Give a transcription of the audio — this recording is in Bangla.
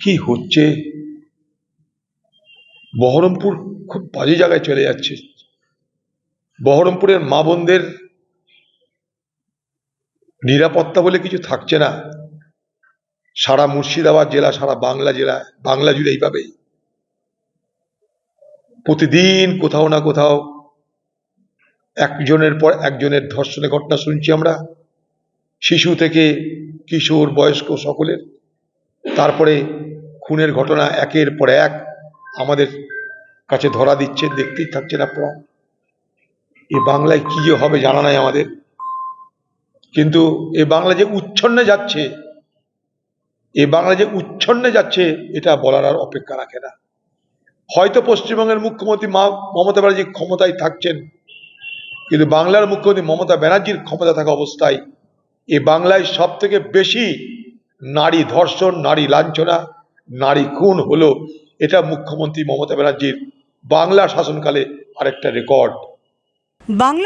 কি হচ্ছে? বহরমপুর খুব বাজে জায়গায় চলে যাচ্ছে। বহরমপুরের মা বোনদের নিরাপত্তা বলে কিছু থাকছে না। সারা মুর্শিদাবাদ জেলা, সারা বাংলা জেলা, বাংলা জুড়ে এইভাবেই। প্রতিদিন কোথাও না কোথাও একজনের পর একজনের ধর্ষণের ঘটনা শুনছি আমরা, শিশু থেকে কিশোর, বয়স্ক সকলের। তারপরে খুনের ঘটনা একের পর এক আমাদের কাছে ধরা দিচ্ছে দেখতেই থাকছেন আপনারা। এ বাংলায় কি যে হবে জানা নাই আমাদের। কিন্তু এ বাংলা যে উচ্ছন্নে যাচ্ছে, এ বাংলা যে উচ্ছন্নে যাচ্ছে, এটা বলার আর অপেক্ষা রাখে না। হয়তো পশ্চিমবঙ্গের মুখ্যমন্ত্রী মা মমতা ব্যানার্জি ক্ষমতায় থাকছেন, কিন্তু বাংলার মুখ্যমন্ত্রী মমতা ব্যানার্জির ক্ষমতা থাকা অবস্থায় এ বাংলায় সব থেকে বেশি নারী ধর্ষণ, নারী লাঞ্ছনা, নারী খুন হলো এটা মুখ্যমন্ত্রী মমতা ব্যানার্জির বাংলা শাসনকালে আরেকটা রেকর্ড। বাংলা